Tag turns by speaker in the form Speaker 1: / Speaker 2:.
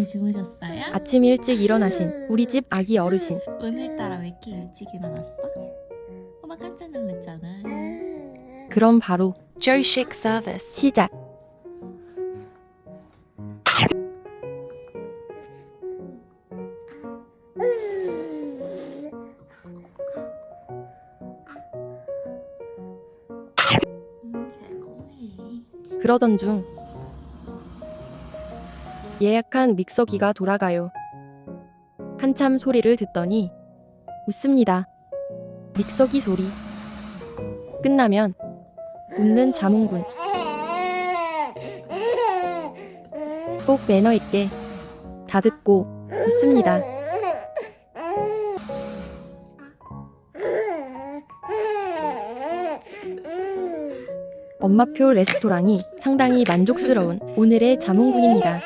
Speaker 1: 많이 주무셨어요?
Speaker 2: 아침 일찍 일어나신 우리 집 아기 어르신.
Speaker 1: 오늘따라 왜 이렇게 일찍 일어났어? 엄마 깜짝 놀랐잖아.
Speaker 2: 그럼 바로
Speaker 3: service.
Speaker 2: 시작.
Speaker 1: 음, 잘 먹네.
Speaker 2: 그러던 중 예약한 믹서기가 돌아가요. 한참 소리를 듣더니 웃습니다. 믹서기 소리. 끝나면 웃는 자몽군. 꼭 매너 있게 다 듣고 웃습니다. 엄마표 레스토랑이 상당히 만족스러운 오늘의 자몽군입니다.